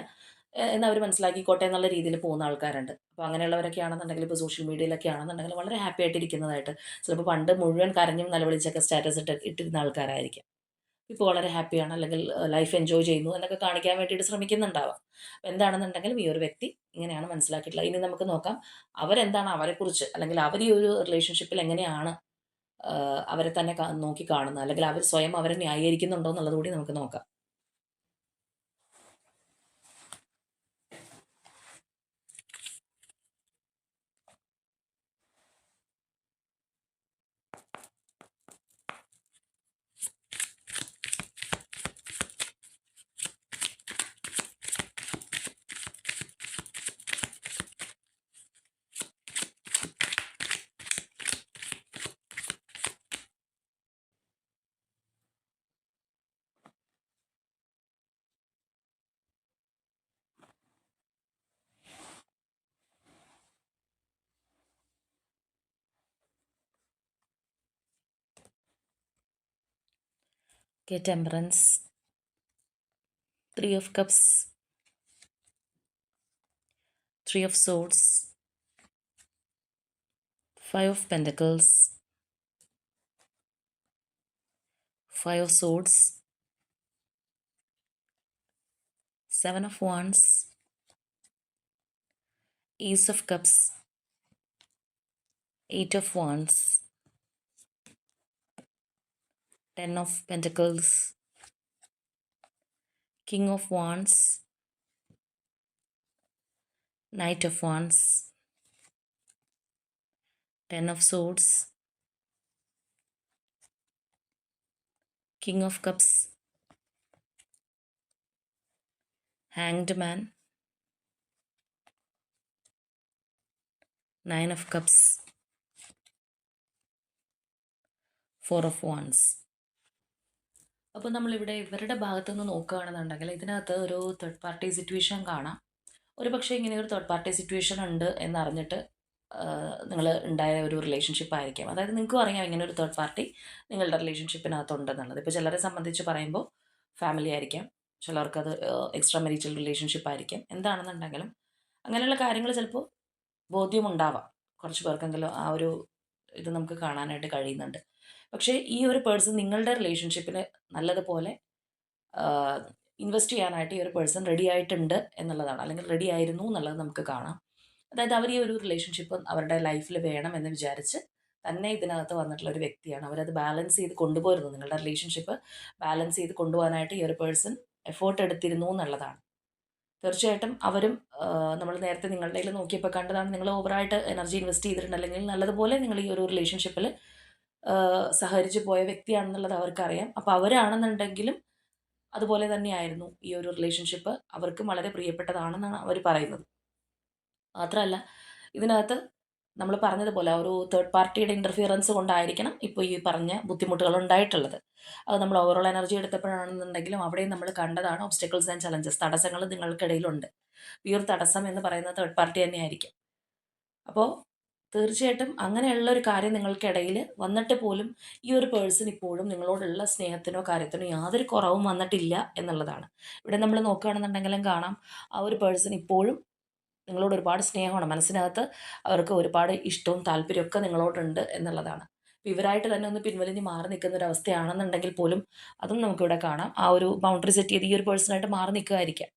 എന്നവർ മനസ്സിലാക്കിക്കോട്ടെ എന്നുള്ള രീതിയിൽ പോകുന്ന ആൾക്കാരുണ്ട്. അപ്പോൾ അങ്ങനെയുള്ളവരൊക്കെ ആണെന്നുണ്ടെങ്കിൽ ഇപ്പോൾ സോഷ്യൽ മീഡിയയിലൊക്കെ ആണെന്നുണ്ടെങ്കിൽ വളരെ ഹാപ്പി ആയിട്ടിരിക്കുന്നതായിട്ട് ചിലപ്പോൾ പണ്ട് മുഴുവൻ കരഞ്ഞും നിലവിളിച്ചൊക്കെ സ്റ്റാറ്റസ് ഇട്ട് ഇട്ടിരുന്ന ആൾക്കാരായിരിക്കും. ഇപ്പോൾ വളരെ ഹാപ്പിയാണ് അല്ലെങ്കിൽ ലൈഫ് എൻജോയ് ചെയ്യുന്നു എന്നൊക്കെ കാണിക്കാൻ വേണ്ടിയിട്ട് ശ്രമിക്കുന്നുണ്ടാവാം. അപ്പോൾ എന്താണെന്നുണ്ടെങ്കിലും ഈ ഒരു വ്യക്തി ഇങ്ങനെയാണ് മനസ്സിലാക്കിയിട്ടുള്ളത്. ഇനി നമുക്ക് നോക്കാം. അവരെന്താണ് അവരെക്കുറിച്ച്? അല്ലെങ്കിൽ അവർ ഈ ഒരു റിലേഷൻഷിപ്പിൽ എങ്ങനെയാണ് അവരെ തന്നെ നോക്കി കാണുന്ന അല്ലെങ്കിൽ അവർ സ്വയം അവരെ ന്യായീകരിക്കുന്നുണ്ടോ എന്നുള്ളത് കൂടി നമുക്ക് നോക്കാം. Okay, temperance, three of cups, three of swords, five of pentacles, five of swords, seven of wands, ace of cups, eight of wands, Ten of Pentacles, King of Wands, Knight of Wands, Ten of Swords, King of Cups, Hanged Man, Nine of Cups, Four of Wands. അപ്പോൾ നമ്മളിവിടെ ഇവരുടെ ഭാഗത്തു നിന്ന് നോക്കുകയാണെന്നുണ്ടെങ്കിൽ ഇതിനകത്ത് ഒരു തേർഡ് പാർട്ടി സിറ്റുവേഷൻ കാണാം. ഒരു പക്ഷേ ഇങ്ങനെ ഒരു തേർഡ് പാർട്ടി സിറ്റുവേഷൻ ഉണ്ട് എന്നറിഞ്ഞിട്ട് നിങ്ങൾ ഉണ്ടായ ഒരു റിലേഷൻഷിപ്പ് ആയിരിക്കാം. അതായത് നിങ്ങൾക്കും അറിയാം ഇങ്ങനെ ഒരു തേർഡ് പാർട്ടി നിങ്ങളുടെ റിലേഷൻഷിപ്പിനകത്ത് റിലേഷൻഷിപ്പിനകത്തുണ്ടെന്നുള്ളത് ഇപ്പോൾ ചിലരെ സംബന്ധിച്ച് പറയുമ്പോൾ ഫാമിലി ആയിരിക്കാം. ചിലർക്കത് എക്സ്ട്രാ മെരിറ്റൽ റിലേഷൻഷിപ്പ് ആയിരിക്കാം. എന്താണെന്നുണ്ടെങ്കിലും അങ്ങനെയുള്ള കാര്യങ്ങൾ ചിലപ്പോൾ ബോധ്യമുണ്ടാവാം. കുറച്ച് പേർക്കെങ്കിലും ആ ഒരു ഇത് നമുക്ക് കാണാനായിട്ട് കഴിയുന്നുണ്ട്. പക്ഷേ ഈ ഒരു പേഴ്സൺ നിങ്ങളുടെ റിലേഷൻഷിപ്പിന് നല്ലതുപോലെ ഇൻവെസ്റ്റ് ചെയ്യാനായിട്ട് ഈ ഒരു പേഴ്സൺ റെഡി ആയിട്ടുണ്ട് എന്നുള്ളതാണ്. അല്ലെങ്കിൽ റെഡി ആയിരുന്നു എന്നുള്ളത് നമുക്ക് കാണാം. അതായത് അവർ ഈ ഒരു റിലേഷൻഷിപ്പ് അവരുടെ ലൈഫിൽ വേണം എന്ന് വിചാരിച്ച് തന്നെ ഇതിനകത്ത് വന്നിട്ടുള്ള ഒരു വ്യക്തിയാണ്. അവരത് ബാലൻസ് ചെയ്ത് കൊണ്ടുപോയിരുന്നു നിങ്ങളുടെ റിലേഷൻഷിപ്പ് ബാലൻസ് ചെയ്ത് കൊണ്ടുപോകാനായിട്ട് ഈ ഒരു പേഴ്സൺ എഫേർട്ട് എടുത്തിരുന്നു എന്നുള്ളതാണ്. തീർച്ചയായിട്ടും അവരും നമ്മൾ നേരത്തെ നിങ്ങളുടെ കയ്യിൽ നോക്കിയപ്പോൾ കണ്ടതാണ്. നിങ്ങൾ ഓവറായിട്ട് എനർജി ഇൻവെസ്റ്റ് ചെയ്തിട്ടുണ്ട് അല്ലെങ്കിൽ നല്ലതുപോലെ നിങ്ങൾ ഈ ഒരു റിലേഷൻഷിപ്പിൽ സഹകരിച്ച് പോയ വ്യക്തിയാണെന്നുള്ളത് അവർക്കറിയാം. അപ്പോൾ അവരാണെന്നുണ്ടെങ്കിലും അതുപോലെ തന്നെയായിരുന്നു ഈ ഒരു റിലേഷൻഷിപ്പ് അവർക്കും വളരെ പ്രിയപ്പെട്ടതാണെന്നാണ് അവർ പറയുന്നത്. മാത്രമല്ല ഇതിനകത്ത് നമ്മൾ പറഞ്ഞതുപോലെ ഒരു തേർഡ് പാർട്ടിയുടെ ഇന്റർഫിയറൻസ് കൊണ്ടായിരിക്കണം ഇപ്പോൾ ഈ പറഞ്ഞ ബുദ്ധിമുട്ടുകൾ ഉണ്ടായിട്ടുള്ളത്. അത് നമ്മൾ ഓവറോൾ എനർജി എടുത്തപ്പോഴാണെന്നുണ്ടെങ്കിലും അവിടെയും നമ്മൾ കണ്ടതാണ് ഒബ്സ്റ്റക്കിൾസ് ആൻഡ് ചലഞ്ചസ് തടസ്സങ്ങൾ നിങ്ങൾക്കിടയിലുണ്ട്. ഒരു തടസ്സം എന്ന് പറയുന്നത് തേർഡ് പാർട്ടി തന്നെയായിരിക്കും. അപ്പോൾ തീർച്ചയായിട്ടും അങ്ങനെയുള്ള ഒരു കാര്യം നിങ്ങൾക്കിടയിൽ വന്നിട്ട് പോലും ഈ ഒരു പേഴ്സൺ ഇപ്പോഴും നിങ്ങളോടുള്ള സ്നേഹത്തിനോ കാര്യത്തിനോ യാതൊരു കുറവും വന്നിട്ടില്ല എന്നുള്ളതാണ്. ഇവിടെ നമ്മൾ നോക്കുകയാണെന്നുണ്ടെങ്കിലും കാണാം ആ ഒരു പേഴ്സൺ ഇപ്പോഴും നിങ്ങളോട് ഒരുപാട് സ്നേഹമാണ്. മനസ്സിനകത്ത് അവർക്ക് ഒരുപാട് ഇഷ്ടവും താല്പര്യമൊക്കെ നിങ്ങളോടുണ്ട് എന്നുള്ളതാണ്. ഇവരായിട്ട് തന്നെ ഒന്ന് പിൻവലിഞ്ഞ് മാറി നിൽക്കുന്ന ഒരു അവസ്ഥയാണെന്നുണ്ടെങ്കിൽ പോലും അതും നമുക്കിവിടെ കാണാം. ആ ഒരു ബൗണ്ടറി സെറ്റ് ചെയ്ത് ഈ ഒരു പേഴ്സണായിട്ട് മാറി നിൽക്കുകയായിരിക്കാം.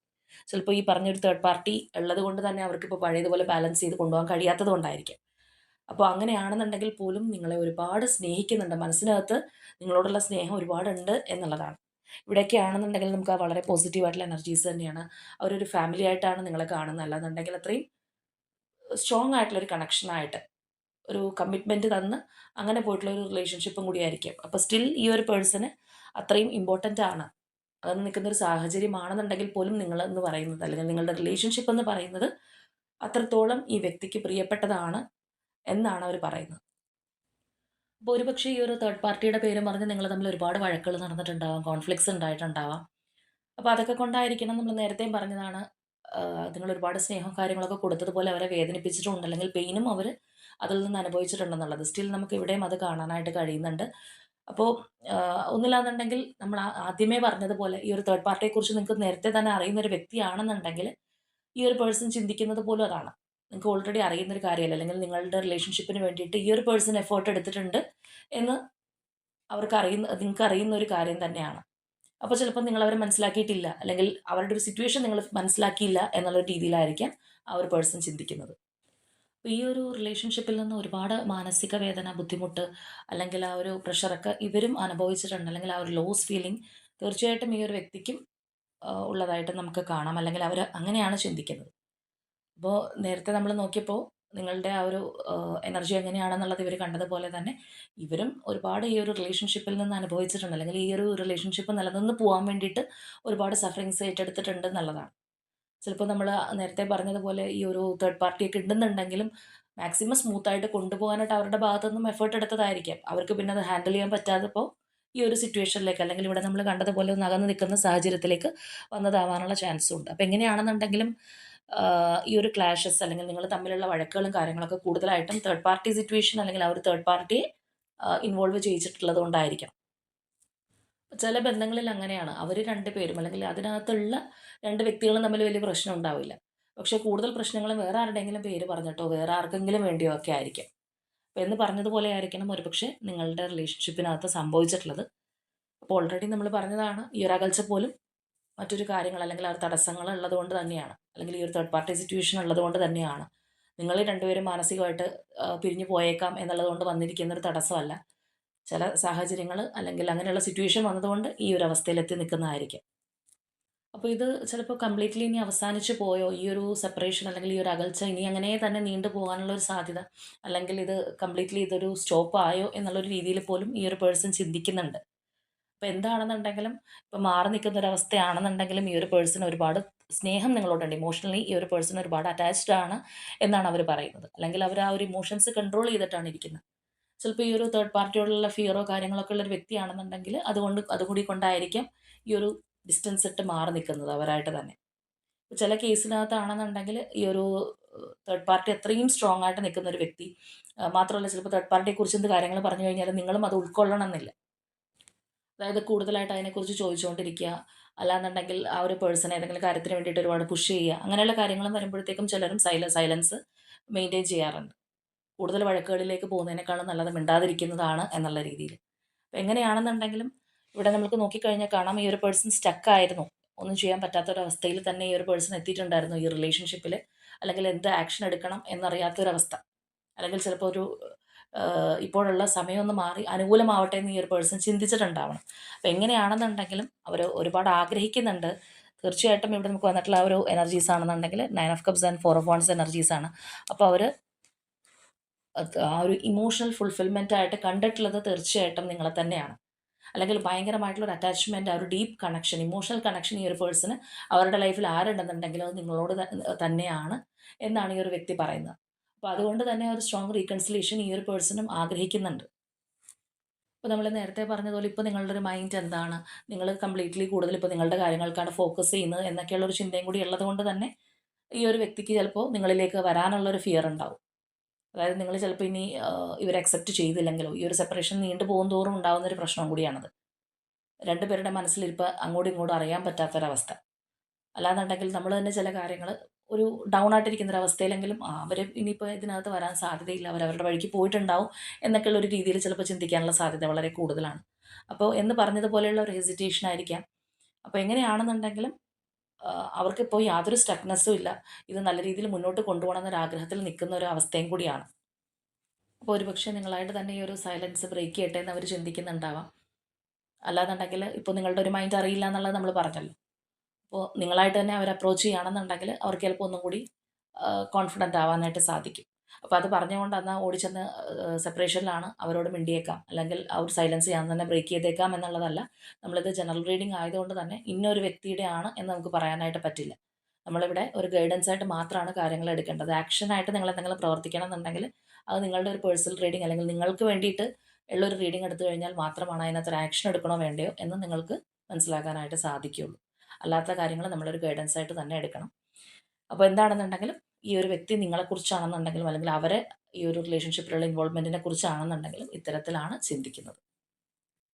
ചിലപ്പോൾ ഈ പറഞ്ഞൊരു തേർഡ് പാർട്ടി ഉള്ളത് കൊണ്ട് തന്നെ അവർക്കിപ്പോൾ പഴയതുപോലെ ബാലൻസ് ചെയ്ത് കൊണ്ടുപോകാൻ കഴിയാത്തത് കൊണ്ടായിരിക്കാം അപ്പോൾ അങ്ങനെയാണെന്നുണ്ടെങ്കിൽ പോലും നിങ്ങളെ ഒരുപാട് സ്നേഹിക്കുന്നുണ്ട്. മനസ്സിനകത്ത് നിങ്ങളോടുള്ള സ്നേഹം ഒരുപാടുണ്ട് എന്നുള്ളതാണ്. ഇവിടെയൊക്കെ ആണെന്നുണ്ടെങ്കിൽ നമുക്ക് വളരെ പോസിറ്റീവായിട്ടുള്ള എനർജീസ് തന്നെയാണ്. അവരൊരു ഫാമിലി ആയിട്ടാണ് നിങ്ങളെ കാണുന്നത്. അല്ലാന്നുണ്ടെങ്കിൽ അത്രയും സ്ട്രോങ് ആയിട്ടുള്ള ഒരു കണക്ഷനായിട്ട് ഒരു കമ്മിറ്റ്മെന്റ് തന്ന് അങ്ങനെ പോയിട്ടുള്ള ഒരു റിലേഷൻഷിപ്പും കൂടി ആയിരിക്കും. അപ്പോൾ സ്റ്റിൽ ഈ ഒരു പേഴ്സണ് അത്രയും ഇമ്പോർട്ടന്റ് ആണ്. അതെന്ന് നിൽക്കുന്ന ഒരു സാഹചര്യമാണെന്നുണ്ടെങ്കിൽ പോലും നിങ്ങൾ എന്ന് പറയുന്നത് അല്ലെങ്കിൽ നിങ്ങളുടെ റിലേഷൻഷിപ്പ് എന്ന് പറയുന്നത് അത്രത്തോളം ഈ വ്യക്തിക്ക് പ്രിയപ്പെട്ടതാണ്. എന്നാണ് അവർ പറയുന്നത്. അപ്പോൾ ഒരുപക്ഷെ ഈ ഒരു തേർഡ് പാർട്ടിയുടെ പേരും പറഞ്ഞ് നിങ്ങൾ തമ്മിൽ ഒരുപാട് വഴക്കുകൾ നടന്നിട്ടുണ്ടാവാം കോൺഫ്ലിക്ട്സ് ഉണ്ടായിട്ടുണ്ടാവാം. അപ്പോൾ അതൊക്കെ കൊണ്ടായിരിക്കണം നമ്മൾ നേരത്തെയും പറഞ്ഞതാണ് നിങ്ങൾ ഒരുപാട് സ്നേഹവും കാര്യങ്ങളൊക്കെ കൊടുത്തതുപോലെ അവരെ വേദനിപ്പിച്ചിട്ടുണ്ട് അല്ലെങ്കിൽ പെയിനും അവർ അതിൽ നിന്ന് അനുഭവിച്ചിട്ടുണ്ടെന്നുള്ളത്. സ്റ്റിൽ നമുക്ക് ഇവിടെയും അത് കാണാനായിട്ട് കഴിയുന്നുണ്ട്. അപ്പോൾ ഒന്നില്ലാന്നുണ്ടെങ്കിൽ നമ്മൾ ആദ്യമേ പറഞ്ഞതുപോലെ ഈ ഒരു തേർഡ് പാർട്ടിയെക്കുറിച്ച് നിങ്ങൾക്ക് നേരത്തെ തന്നെ അറിയുന്ന ഒരു വ്യക്തിയാണെന്നുണ്ടെങ്കിൽ ഈ ഒരു പേഴ്സൺ ചിന്തിക്കുന്നത് പോലും അതാണ്. നിങ്ങൾക്ക് ഓൾറെഡി അറിയുന്ന ഒരു കാര്യമല്ല. അല്ലെങ്കിൽ നിങ്ങളുടെ റിലേഷൻഷിപ്പിന് വേണ്ടിയിട്ട് ഈ ഒരു പേഴ്സൺ എഫേർട്ട് എടുത്തിട്ടുണ്ട് എന്ന് അവർക്ക് അറിയുന്ന നിങ്ങൾക്ക് അറിയുന്ന ഒരു കാര്യം തന്നെയാണ്. അപ്പോൾ ചിലപ്പോൾ നിങ്ങൾ അവരെ മനസ്സിലാക്കിയിട്ടില്ല. അല്ലെങ്കിൽ അവരുടെ ഒരു സിറ്റുവേഷൻ നിങ്ങൾ മനസ്സിലാക്കിയില്ല എന്നുള്ള രീതിയിലായിരിക്കാം ആ ഒരു പേഴ്സൺ ചിന്തിക്കുന്നത്. അപ്പോൾ ഈ ഒരു റിലേഷൻഷിപ്പിൽ നിന്ന് ഒരുപാട് മാനസിക വേദന ബുദ്ധിമുട്ട് അല്ലെങ്കിൽ ആ ഒരു പ്രഷറൊക്കെ ഇവരും അനുഭവിച്ചിട്ടുണ്ട്. അല്ലെങ്കിൽ ആ ഒരു ലോസ് ഫീലിംഗ് തീർച്ചയായിട്ടും ഈ ഒരു വ്യക്തിക്കും ഉള്ളതായിട്ട് നമുക്ക് കാണാം. അല്ലെങ്കിൽ അവർ അങ്ങനെയാണ് ചിന്തിക്കുന്നത്. അപ്പോൾ നേരത്തെ നമ്മൾ നോക്കിയപ്പോൾ നിങ്ങളുടെ ആ ഒരു എനർജി എങ്ങനെയാണെന്നുള്ളത് ഇവർ കണ്ടതുപോലെ തന്നെ ഇവരും ഒരുപാട് ഈ ഒരു റിലേഷൻഷിപ്പിൽ നിന്ന് അനുഭവിച്ചിട്ടുണ്ട്. അല്ലെങ്കിൽ ഈ ഒരു റിലേഷൻഷിപ്പ് നിലനിന്ന് പോകാൻ വേണ്ടിയിട്ട് ഒരുപാട് സഫറിങ്സ് ഏറ്റെടുത്തിട്ടുണ്ട് എന്നുള്ളതാണ്. ചിലപ്പോൾ നമ്മൾ നേരത്തെ പറഞ്ഞതുപോലെ ഈ ഒരു തേർഡ് പാർട്ടിയൊക്കെ ഉണ്ടെന്നുണ്ടെങ്കിലും മാക്സിമം സ്മൂത്തായിട്ട് കൊണ്ടുപോകാനായിട്ട് അവരുടെ ഭാഗത്തുനിന്നും എഫേർട്ട് എടുത്തതായിരിക്കാം. അവർക്ക് പിന്നെ അത് ഹാൻഡിൽ ചെയ്യാൻ പറ്റാത്തപ്പോൾ ഈ ഒരു സിറ്റുവേഷനിലേക്ക് അല്ലെങ്കിൽ ഇവിടെ നമ്മൾ കണ്ടതുപോലെ ഒന്ന് അകന്ന് നിൽക്കുന്ന സാഹചര്യത്തിലേക്ക് വന്നതാവാനുള്ള ചാൻസും ഉണ്ട്. അപ്പോൾ എങ്ങനെയാണെന്നുണ്ടെങ്കിലും ഈ ഒരു ക്ലാഷസ് അല്ലെങ്കിൽ നിങ്ങൾ തമ്മിലുള്ള വഴക്കുകളും കാര്യങ്ങളൊക്കെ കൂടുതലായിട്ടും തേർഡ് പാർട്ടി സിറ്റുവേഷൻ അല്ലെങ്കിൽ ആ ഒരു തേർഡ് പാർട്ടിയെ ഇൻവോൾവ് ചെയ്യിച്ചിട്ടുള്ളത് കൊണ്ടായിരിക്കാം ചില ബന്ധങ്ങളിൽ അങ്ങനെയാണ്. അവർ രണ്ട് പേരും അല്ലെങ്കിൽ അതിനകത്തുള്ള രണ്ട് വ്യക്തികളും തമ്മിൽ വലിയ പ്രശ്നം ഉണ്ടാവില്ല. പക്ഷേ കൂടുതൽ പ്രശ്നങ്ങൾ വേറെ ആരുടെയെങ്കിലും പേര് പറഞ്ഞിട്ടോ വേറെ ആർക്കെങ്കിലും വേണ്ടിയോ ഒക്കെ ആയിരിക്കും. അപ്പോൾ എന്ന് പറഞ്ഞതുപോലെ ആയിരിക്കണം ഒരുപക്ഷെ നിങ്ങളുടെ റിലേഷൻഷിപ്പിനകത്ത് സംഭവിച്ചിട്ടുള്ളത്. അപ്പോൾ ഓൾറെഡി നമ്മൾ പറഞ്ഞതാണ് ഈ ഒരു അകൽച്ച പോലും മറ്റൊരു കാര്യങ്ങൾ അല്ലെങ്കിൽ ആ തടസ്സങ്ങൾ ഉള്ളതുകൊണ്ട് തന്നെയാണ്. അല്ലെങ്കിൽ ഈ ഒരു തേർഡ് പാർട്ടി സിറ്റുവേഷൻ ഉള്ളതുകൊണ്ട് തന്നെയാണ്. നിങ്ങൾ രണ്ടുപേരും മാനസികമായിട്ട് പിരിഞ്ഞു പോയേക്കാം എന്നുള്ളതുകൊണ്ട് വന്നിരിക്കുന്ന ഒരു തടസ്സമല്ല. ചില സാഹചര്യങ്ങൾ അല്ലെങ്കിൽ അങ്ങനെയുള്ള സിറ്റുവേഷൻ വന്നതുകൊണ്ട് ഈ ഒരു അവസ്ഥയിലെത്തി നിൽക്കുന്നതായിരിക്കും. അപ്പോൾ ഇത് ചിലപ്പോൾ കംപ്ലീറ്റ്ലി ഇനി അവസാനിച്ച് പോയോ ഈ ഒരു സെപ്പറേഷൻ അല്ലെങ്കിൽ ഈ ഒരു അകൽച്ച ഇനി അങ്ങനെ തന്നെ നീണ്ടു പോകാനുള്ള ഒരു സാധ്യത അല്ലെങ്കിൽ ഇത് കംപ്ലീറ്റ്ലി ഇതൊരു സ്റ്റോപ്പ് ആയോ എന്നുള്ളൊരു രീതിയിൽ പോലും ഈ ഒരു പേഴ്സൺ ചിന്തിക്കുന്നുണ്ട്. അപ്പോൾ എന്താണെന്നുണ്ടെങ്കിലും ഇപ്പോൾ മാറി നിൽക്കുന്ന ഒരു അവസ്ഥയാണെന്നുണ്ടെങ്കിലും ഈ ഒരു പേഴ്സൺ ഒരുപാട് സ്നേഹം നിങ്ങളോടുണ്ട്. ഇമോഷണലി ഈ ഒരു പേഴ്സൺ ഒരുപാട് അറ്റാച്ച്ഡ് ആണ് എന്നാണ് അവർ പറയുന്നത്. അല്ലെങ്കിൽ അവർ ആ ഒരു ഇമോഷൻസ് കൺട്രോൾ ചെയ്തിട്ടാണ് ഇരിക്കുന്നത്. ചിലപ്പോൾ ഈ ഒരു തേർഡ് പാർട്ടിയോടുള്ള ഫിയറോ കാര്യങ്ങളൊക്കെ ഉള്ള ഒരു വ്യക്തിയാണെന്നുണ്ടെങ്കിൽ അതുകൊണ്ട് അതുകൂടി കൊണ്ടായിരിക്കും ഈ ഒരു ഡിസ്റ്റൻസ് ഇട്ട് മാറി നിൽക്കുന്നത് അവരായിട്ട് തന്നെ. ചില കേസിനകത്താണെന്നുണ്ടെങ്കിൽ ഈ ഒരു തേർഡ് പാർട്ടി അത്രയും സ്ട്രോങ് ആയിട്ട് നിൽക്കുന്ന ഒരു വ്യക്തി മാത്രമല്ല ചിലപ്പോൾ തേർഡ് പാർട്ടിയെക്കുറിച്ച് എന്ത് കാര്യങ്ങൾ പറഞ്ഞു കഴിഞ്ഞാൽ നിങ്ങളും അത് ഉൾക്കൊള്ളണം എന്നില്ല. അതായത് കൂടുതലായിട്ട് അതിനെക്കുറിച്ച് ചോദിച്ചുകൊണ്ടിരിക്കുക. അല്ലാന്നുണ്ടെങ്കിൽ ആ ഒരു പേഴ്സൺ ഏതെങ്കിലും കാര്യത്തിന് വേണ്ടിയിട്ട് ഒരുപാട് പുഷ് ചെയ്യുക. അങ്ങനെയുള്ള കാര്യങ്ങളും വരുമ്പോഴത്തേക്കും ചിലരും സൈല സൈലൻസ് മെയിന്റെയിൻ ചെയ്യാറുണ്ട്. കൂടുതൽ വഴക്കുകളിലേക്ക് പോകുന്നതിനേക്കാളും നല്ലത് മിണ്ടാതിരിക്കുന്നതാണ് എന്നുള്ള രീതിയിൽ. അപ്പം എങ്ങനെയാണെന്നുണ്ടെങ്കിലും ഇവിടെ നമുക്ക് നോക്കിക്കഴിഞ്ഞാൽ കാണാം ഈ ഒരു പേഴ്സൺ സ്റ്റക്കായിരുന്നു ഒന്നും ചെയ്യാൻ പറ്റാത്ത ഒരു അവസ്ഥയിൽ തന്നെ ഈ ഒരു പേഴ്സൺ എത്തിയിട്ടുണ്ടായിരുന്നു ഈ റിലേഷൻഷിപ്പിൽ. അല്ലെങ്കിൽ എന്ത് ആക്ഷൻ എടുക്കണം എന്നറിയാത്തൊരവസ്ഥ അല്ലെങ്കിൽ ചിലപ്പോൾ ഒരു ഇപ്പോഴുള്ള സമയമൊന്ന് മാറി അനുകൂലമാവട്ടെ എന്ന് ഈ ഒരു പേഴ്സൺ ചിന്തിച്ചിട്ടുണ്ടാവണം. അപ്പോൾ എങ്ങനെയാണെന്നുണ്ടെങ്കിലും അവർ ഒരുപാട് ആഗ്രഹിക്കുന്നുണ്ട്. തീർച്ചയായിട്ടും ഇവിടെ നമുക്ക് വന്നിട്ടുള്ള ഒരു എനർജീസ് ആണെന്നുണ്ടെങ്കിൽ nine of cups and four of wands energies ആണ്. അപ്പോൾ അവർ ആ ഒരു ഇമോഷണൽ ഫുൾഫിൽമെന്റ് ആയിട്ട് കണ്ടിട്ടുള്ളത് തീർച്ചയായിട്ടും നിങ്ങളെ തന്നെയാണ്. അല്ലെങ്കിൽ ഭയങ്കരമായിട്ടുള്ള ഒരു അറ്റാച്ച്മെന്റ് ആ ഒരു ഡീപ്പ് കണക്ഷൻ ഇമോഷണൽ കണക്ഷൻ ഈ ഒരു പേഴ്സണ് അവരുടെ ലൈഫിൽ ആരുണ്ടെന്നുണ്ടെങ്കിലും അത് നിങ്ങളോട് തന്നെയാണ് എന്നാണ് ഈ ഒരു വ്യക്തി പറയുന്നത്. അപ്പോൾ അതുകൊണ്ട് തന്നെ ഒരു സ്ട്രോങ് റീകൺസിലേഷൻ ഈ ഒരു പേഴ്സണും ആഗ്രഹിക്കുന്നുണ്ട്. ഇപ്പോൾ നമ്മൾ നേരത്തെ പറഞ്ഞതുപോലെ ഇപ്പോൾ നിങ്ങളുടെ ഒരു മൈൻഡ് എന്താണ്? നിങ്ങൾ കംപ്ലീറ്റ്ലി കൂടുതൽ ഇപ്പോൾ നിങ്ങളുടെ കാര്യങ്ങൾക്കാണ് ഫോക്കസ് ചെയ്യുന്നത് എന്നൊക്കെയുള്ള ഒരു ചിന്തയും കൂടി ഉള്ളത് കൊണ്ട് തന്നെ ഈ ഒരു വ്യക്തിക്ക് ചിലപ്പോൾ നിങ്ങളിലേക്ക് വരാനുള്ള ഒരു ഫിയർ ഉണ്ടാവും. അതായത് നിങ്ങൾ ചിലപ്പോൾ ഇനി ഇവർ അക്സെപ്റ്റ് ചെയ്തില്ലെങ്കിലോ ഈ ഒരു സെപ്പറേഷൻ നീണ്ടു പോകും തോറും ഉണ്ടാകുന്ന ഒരു പ്രശ്നം കൂടിയാണത്. രണ്ടുപേരുടെ മനസ്സിലിരിപ്പ് അങ്ങോട്ടും ഇങ്ങോട്ടും അറിയാൻ പറ്റാത്തൊരവസ്ഥ. അല്ലാന്നുണ്ടെങ്കിൽ നമ്മൾ തന്നെ ചില കാര്യങ്ങൾ ഒരു ഡൗൺ ആയിട്ടിരിക്കുന്ന ഒരു അവസ്ഥയിലെങ്കിലും അവർ ഇനിയിപ്പോൾ ഇതിനകത്ത് വരാൻ സാധ്യതയില്ല. അവർ അവരുടെ വഴിക്ക് പോയിട്ടുണ്ടാവും എന്നൊക്കെയുള്ള ഒരു രീതിയിൽ ചിലപ്പോൾ ചിന്തിക്കാനുള്ള സാധ്യത വളരെ കൂടുതലാണ്. അപ്പോൾ എന്ന് പറഞ്ഞതുപോലെയുള്ള ഒരു ഹെസിറ്റേഷൻ ആയിരിക്കാം. അപ്പോൾ എങ്ങനെയാണെന്നുണ്ടെങ്കിലും അവർക്കിപ്പോൾ യാതൊരു സ്റ്റക്നെസ്സും ഇല്ല. ഇത് നല്ല രീതിയിൽ മുന്നോട്ട് കൊണ്ടുപോകണം എന്നൊരു ആഗ്രഹത്തിൽ നിൽക്കുന്ന ഒരു അവസ്ഥയും കൂടിയാണ്. അപ്പോൾ ഒരുപക്ഷെ നിങ്ങളായിട്ട് തന്നെ ഈ ഒരു സൈലൻസ് ബ്രേക്ക് ചെയ്യട്ടെ എന്ന് അവർ ചിന്തിക്കുന്നുണ്ടാവാം. അല്ലാന്നുണ്ടെങ്കിൽ ഇപ്പോൾ നിങ്ങളുടെ ഒരു മൈൻഡ് അറിയില്ല എന്നുള്ളത് നമ്മൾ പറഞ്ഞല്ലോ. അപ്പോൾ നിങ്ങളായിട്ട് തന്നെ അവർ അപ്രോച്ച് ചെയ്യുകയാണെന്നുണ്ടെങ്കിൽ അവർക്ക് ചിലപ്പോൾ ഒന്നും കൂടി കോൺഫിഡന്റ് ആവാനായിട്ട് സാധിക്കും. അപ്പോൾ അത് പറഞ്ഞുകൊണ്ട് എന്നാൽ ഓടിച്ചെന്ന് സെപ്പറേഷനിലാണ് അവരോട് മിണ്ടിയേക്കാം. അല്ലെങ്കിൽ ഒരു സൈലൻസ് ഞാൻ തന്നെ ബ്രേക്ക് ചെയ്തേക്കാം എന്നുള്ളതല്ല. നമ്മളിത് ജനറൽ റീഡിംഗ് ആയതുകൊണ്ട് തന്നെ ഇന്നൊരു വ്യക്തിയുടെ ആണ് എന്ന് നമുക്ക് പറയാനായിട്ട് പറ്റില്ല. നമ്മളിവിടെ ഒരു ഗൈഡൻസ് ആയിട്ട് മാത്രമാണ് കാര്യങ്ങൾ എടുക്കേണ്ടത്. ആക്ഷനായിട്ട് നിങ്ങൾ എന്തെങ്കിലും പ്രവർത്തിക്കണം എന്നുണ്ടെങ്കിൽ അത് നിങ്ങളുടെ ഒരു പേഴ്സണൽ റീഡിംഗ് അല്ലെങ്കിൽ നിങ്ങൾക്ക് വേണ്ടിയിട്ട് ഉള്ളൊരു റീഡിംഗ് എടുത്തു കഴിഞ്ഞാൽ മാത്രമാണ് അതിനകത്ത് ഒരു ആക്ഷൻ എടുക്കണോ വേണ്ടയോ എന്ന് നിങ്ങൾക്ക് മനസ്സിലാക്കാനായിട്ട് സാധിക്കുകയുള്ളൂ. അല്ലാത്ത കാര്യങ്ങൾ നമ്മളൊരു ഗൈഡൻസ് ആയിട്ട് തന്നെ എടുക്കണം. അപ്പോൾ എന്താണെന്നുണ്ടെങ്കിലും ഈ ഒരു വ്യക്തി നിങ്ങളെക്കുറിച്ചാണെന്നുണ്ടെങ്കിലും അല്ലെങ്കിൽ അവരെ ഈ ഒരു റിലേഷൻഷിപ്പിലുള്ള ഇൻവോൾവ്മെന്റിനെ കുറിച്ചാണെന്നുണ്ടെങ്കിലും ഇത്തരത്തിലാണ് ചിന്തിക്കുന്നത്.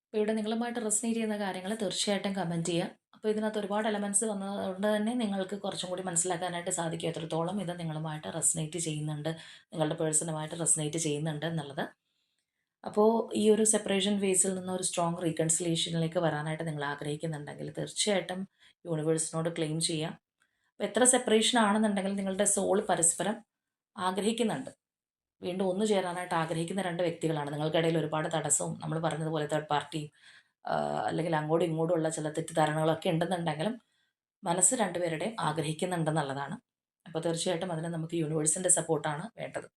അപ്പോൾ ഇവിടെ നിങ്ങളുമായിട്ട് റെസ്നേറ്റ് ചെയ്യുന്ന കാര്യങ്ങൾ തീർച്ചയായിട്ടും കമന്റ് ചെയ്യുക. അപ്പോൾ ഇതിനകത്ത് ഒരുപാട് എലമെന്റ്സ് വന്നതുകൊണ്ട് തന്നെ നിങ്ങൾക്ക് കുറച്ചും കൂടി മനസ്സിലാക്കാനായിട്ട് സാധിക്കും എത്രത്തോളം ഇത് നിങ്ങളുമായിട്ട് റെസ്നേറ്റ് ചെയ്യുന്നുണ്ട്. നിങ്ങളുടെ പേഴ്സണുമായിട്ട് റെസ്നേറ്റ് ചെയ്യുന്നുണ്ട് എന്നുള്ളത്. അപ്പോൾ ഈ ഒരു സെപ്പറേഷൻ ഫേസിൽ നിന്ന് ഒരു സ്ട്രോങ് റീകൺസിലേഷനിലേക്ക് വരാനായിട്ട് നിങ്ങൾ ആഗ്രഹിക്കുന്നുണ്ടെങ്കിൽ തീർച്ചയായിട്ടും യൂണിവേഴ്സിനോട് ക്ലെയിം ചെയ്യാം. അപ്പോൾ എത്ര സെപ്പറേഷൻ ആണെന്നുണ്ടെങ്കിലും നിങ്ങളുടെ സോൾ പരസ്പരം ആഗ്രഹിക്കുന്നുണ്ട്. വീണ്ടും ഒന്നു ചേരാനായിട്ട് ആഗ്രഹിക്കുന്ന രണ്ട് വ്യക്തികളാണ്. നിങ്ങൾക്കിടയിൽ ഒരുപാട് തടസ്സവും നമ്മൾ പറഞ്ഞതുപോലെ തേർഡ് പാർട്ടിയും അല്ലെങ്കിൽ അങ്ങോട്ടും ഇങ്ങോട്ടും ഉള്ള ചില തെറ്റിദ്ധാരണകളൊക്കെ ഉണ്ടെന്നുണ്ടെങ്കിലും മനസ്സ് രണ്ടുപേരുടെയും ആഗ്രഹിക്കുന്നുണ്ടെന്നുള്ളതാണ്. അപ്പോൾ തീർച്ചയായിട്ടും അതിന് നമുക്ക് യൂണിവേഴ്സിന്റെ സപ്പോർട്ടാണ് വേണ്ടത്.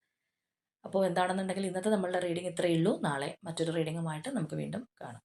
അപ്പോൾ എന്താണെന്നുണ്ടെങ്കിൽ ഇന്നത്തെ നമ്മളുടെ റീഡിംഗ് ഇത്രയേ ഉള്ളൂ. നാളെ മറ്റൊരു റീഡിങ്ങുമായിട്ട് നമുക്ക് വീണ്ടും കാണാം.